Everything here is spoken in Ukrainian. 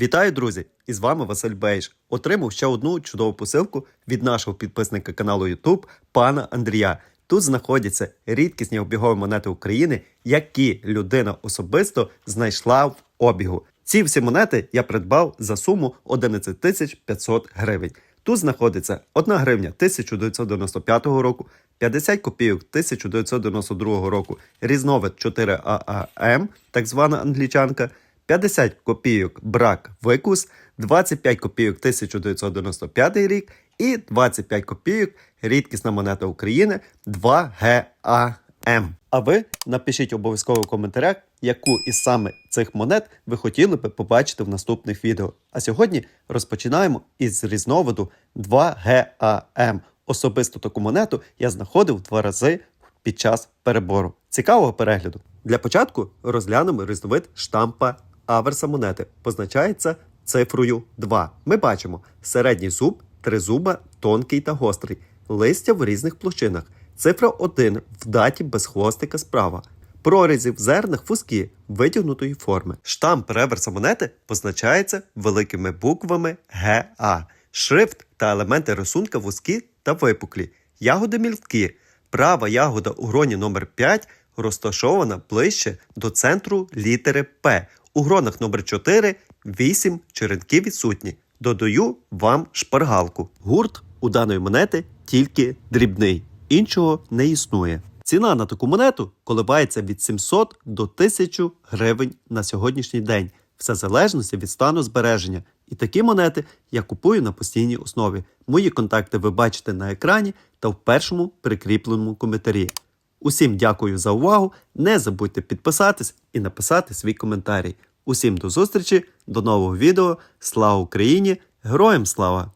Вітаю, друзі! І з вами Василь Бейш. Отримав ще одну чудову посилку від нашого підписника каналу YouTube пана Андрія. Тут знаходяться рідкісні обігові монети України, які людина особисто знайшла в обігу. Ці всі монети я придбав за суму 11 тисяч 500 гривень. Тут знаходиться 1 гривня 1995 року, 50 копійок 1992 року, різновид 4ААМ, так звана англічанка, 50 копійок брак викус, 25 копійок 1995 рік і 25 копійок рідкісна монета України 2ГАМ. А ви напишіть обов'язково в коментарях, яку із саме цих монет ви хотіли би побачити в наступних відео. А сьогодні розпочинаємо із різновиду 2ГАМ. Особисто таку монету я знаходив два рази під час перебору. Цікавого перегляду. Для початку розглянемо різновид штампа аверса монети. Позначається цифрою 2. Ми бачимо середній зуб, тризуба, тонкий та гострий, листя в різних площинах. Цифра 1 в даті без хвостика справа. Прорізі в зернах вузькі витягнутої форми. Штамп реверса монети позначається великими буквами ГА. Шрифт та елементи рисунка вузькі та випуклі. Ягоди мілкі. Права ягода у гроні номер 5 розташована ближче до центру літери П. У гронах номер 4 8 черенки відсутні. Додаю вам шпаргалку. Гурт у даної монети тільки дрібний, іншого не існує. Ціна на таку монету коливається від 700 до 1000 гривень на сьогоднішній день, все залежності від стану збереження. І такі монети я купую на постійній основі. Мої контакти ви бачите на екрані та в першому прикріпленому коментарі. Усім дякую за увагу. Не забудьте підписатись і написати свій коментарій. Усім до зустрічі, до нового відео. Слава Україні! Героям слава!